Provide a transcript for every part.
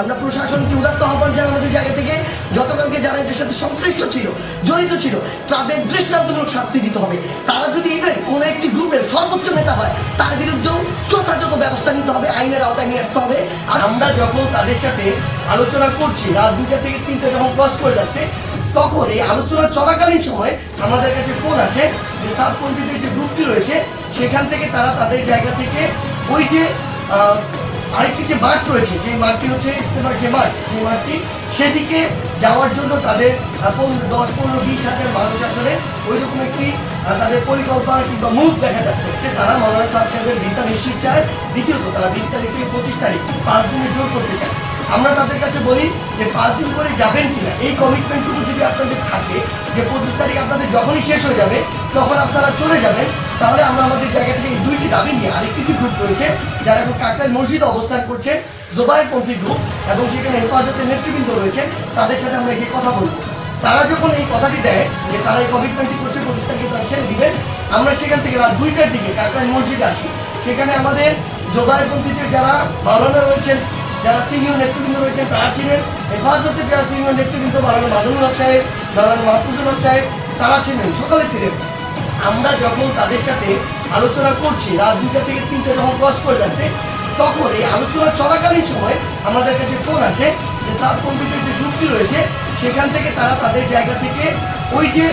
আমরা প্রশাসনকে উদাত্ত আহ্বান জানাই আমাদের জায়গা থেকে। গতকালকে যারা এটার সাথে সংশ্লিষ্ট ছিল, জড়িত ছিল, তাদের দৃষ্টান্তমূলক শাস্তি দিতে হবে। তারা যদি ইভেন কোনো একটি গ্রুপের সর্বোচ্চ নেতা হয়, তার বিরুদ্ধেও যথাযথ ব্যবস্থা নিতে হবে, আইনের আওতায় নিয়ে আসতে হবে। আর আমরা যখন তাদের সাথে আলোচনা করছি দুটা থেকে তিনটা যখন ক্রস করে যাচ্ছে, তখন এই আলোচনা চলাকালীন সময় আমাদের কাছে ফোন আসে যে সাতপন্থীদের যে গ্রুপটি রয়েছে, সেখান থেকে তারা তাদের জায়গা থেকে ওই যে আরেকটি যে মাঠ রয়েছে যে মাঠটি হচ্ছে ইস্তেমার যে মাঠ, যে মাঠটি সেদিকে যাওয়ার জন্য তাদের পনেরো দশ, পনেরো, বিশ হাজার মানুষ আসলে ওই রকম একটি তাদের পরিকল্পনা কিংবা মুখ দেখা যাচ্ছে। তারা মনোনয়ন সাহেব সাহেবের ভিসা নিশ্চিত চায়। দ্বিতীয়ত, তারা বিশ তারিখ থেকে পঁচিশ তারিখ পাঁচ দিনের জোর করতে চায়। আমরা তাদের কাছে বলি যে পাঁচ দিন করে যাবেন কিনা? এই কমিটমেন্টটুকু যদি আপনাদের থাকে যে পঁচিশ তারিখ আপনাদের যখনই শেষ হয়ে যাবে, তখন আপনারা চলে যাবেন, তাহলে আমরা আমাদের জায়গা দাবি নিয়ে আরেকটি যে গ্রুপ রয়েছে, যারা এখন কাকরাই মসজিদে অবস্থান করছে জোবাইরপন্থী গ্রুপ এবং সেখানে হেফাজতের নেতৃবৃন্দ রয়েছে তাদের সাথে আমরা গিয়ে কথা বলব। তারা যখন এই কথাটি দেয় যে তারা এই কমিটমেন্টটি করছে তারিখে তারা ছেড়ে দিবেন আমরা সেখান থেকে রাত দুইটার দিকে কাকরাই মসজিদে আসি। সেখানে আমাদের জোবাইরপন্থীদের যারা মাওলানা রয়েছেন, যারা সিনিয়র নেতৃবৃন্দ রয়েছেন, তারা ছিলেন হেফাজতের যারা সিনিয়র নেতৃবৃন্দ, মাওলানা মাদুল সাহেব, মাওলানা মাহফুজুল সাহেব, তারা ছিলেন, সকালে ছিলেন। আমরা যখন তাদের সাথে আলোচনা করছি রাত দুইটা থেকে তিনটা যখন ক্রস করে যাচ্ছে, তখন এই আলোচনা চলাকালীন সময় আমাদের কাছে ফোন আসে যে সাব কম্পিউটার যে গ্রুপটি রয়েছে, সেখান থেকে তারা তাদের জায়গা থেকে ওই যে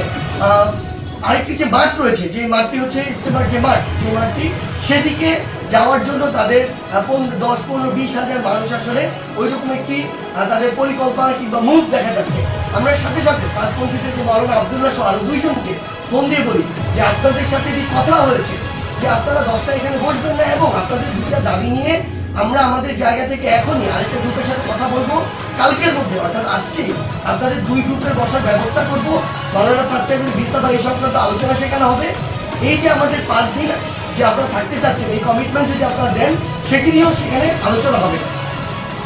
আরেকটি যে মাঠ রয়েছে যে মাঠটি হচ্ছে ইস্তেমার যে মাঠ যে মাঠটি সেদিকে যাওয়ার জন্য তাদের পনেরো দশ, পনেরো, বিশ হাজার মানুষ আসলে ওই রকম একটি তাদের পরিকল্পনা কিংবা মুখ দেখা যাচ্ছে। আমরা সাথে সাথে সাতপন্থীদের যে মারুন আবদুল্লাহ সহ আরও দুইজনকে ফোন দিয়ে বলি যে আপনাদের সাথে এটি কথা হয়েছে, যে আপনারা দশটা এখানে বসবেন না এবং আপনাদের দুইটা দাবি নিয়ে আমরা আমাদের জায়গা থেকে এখনই আরেকটা গ্রুপের সাথে কথা বলব কালকের মধ্যে। অর্থাৎ আজকেই আপনাদের দুই গ্রুপের বসার ব্যবস্থা করব। মাওলানা সাদ সাহেবের ভিসা বা এই সংক্রান্ত আলোচনা সেখানে হবে। এই যে আমাদের পাঁচ দিন যে আপনারা থাকতে চাচ্ছেন, এই কমিটমেন্ট যদি আপনারা দেন, সেটি নিয়েও সেখানে আলোচনা হবে।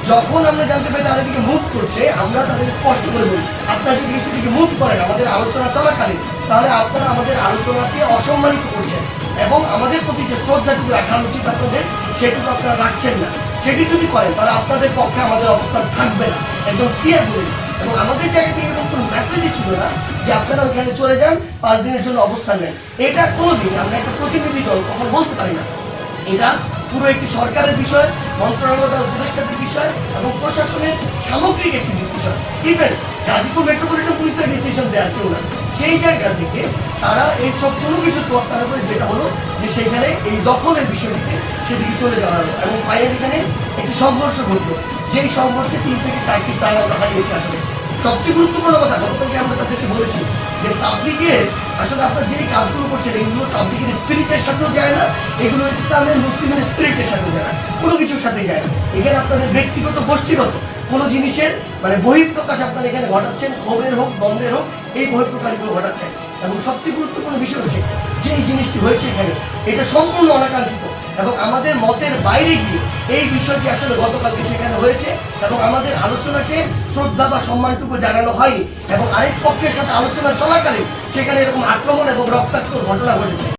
যখন আমরা জানতে পারি তারা দিকে মুভ করছে, আমরা তাদের স্পষ্ট করে বলি, আপনারা যদি সেদিকে মুভ করেন, আমাদের আলোচনা চলাকালীন, তাহলে আপনারা আমাদের আলোচনাকে অসম্মানিত করছেন এবং আমাদের প্রতি যে শ্রদ্ধাটুকু রাখা উচিত আপনাদের, সেটুকু আপনারা রাখছেন না। সেটি যদি করেন, তাহলে আপনাদের পক্ষে আমাদের অবস্থান থাকবে না। একদম ক্লিয়ার বলে এবং আমাদের জায়গা থেকে এরকম কোনো মেসেজই ছিল না যে আপনারা ওইখানে চলে যান, পাঁচ দিনের জন্য অবস্থান নেন। এটা কোনোদিন আমরা একটা প্রতিনিধি দল কখন বলতে পারি না। এটা পুরো একটি সরকারের বিষয়, মন্ত্রণালয় বা উপদেষ্টাদের বিষয় এবং প্রশাসনের সামগ্রিক একটি ডিসিশন ইভেন গাজীপুর মেট্রোপলিটন পুলিশের ডিসিশন দেওয়ার কেউ না সেই জায়গা থেকে তারা এই সব কোনো কিছু তোয়াক্কার করে যেটা হলো যে সেখানে এই দখলের বিষয়টিতে সেদিকে চলে যাওয়া হলো এবং ফাইনাল এখানে একটি সংঘর্ষ ঘটলো। যেই সংঘর্ষে তিন থেকে চারটি প্রায় আমরা হারিয়েছি আসলে। সবচেয়ে গুরুত্বপূর্ণ কথা, গতকালকে আমরা তাদেরকে বলেছি যে তাবলিগের আসলে আপনার যে কাজগুলো করছেন, এগুলো তাবলিগের স্পিরিটের সাথেও যায় না, এগুলো ইসলামের মুসলিমের স্পিরিটের সাথে যায় না, কোনো কিছুর সাথে যায় না। এখানে আপনাদের ব্যক্তিগত, গোষ্ঠীগত কোনো জিনিসের মানে বহিঃপ্রকাশ আপনারা এখানে ঘটাচ্ছেন খবরের হোক বন্ধের হোক, এই বহিঃপ্রকাশগুলো ঘটাচ্ছেন। এবং সবচেয়ে গুরুত্বপূর্ণ বিষয় হচ্ছে যে জিনিসটি হয়েছে এখানে, এটা সম্পূর্ণ অনাকাঙ্ক্ষিত। এবং আমাদের মতের বাইরে গিয়ে এই বিষয়টি আসলে গতকালকে সেখানে হয়েছে এবং আমাদের আলোচনাকে শ্রদ্ধা বা সম্মানটুকু জানানো হয় এবং আরেক পক্ষের সাথে আলোচনা চলাকালীন সেখানে এরকম আক্রমণ এবং রক্তাক্ত ঘটনা ঘটেছে।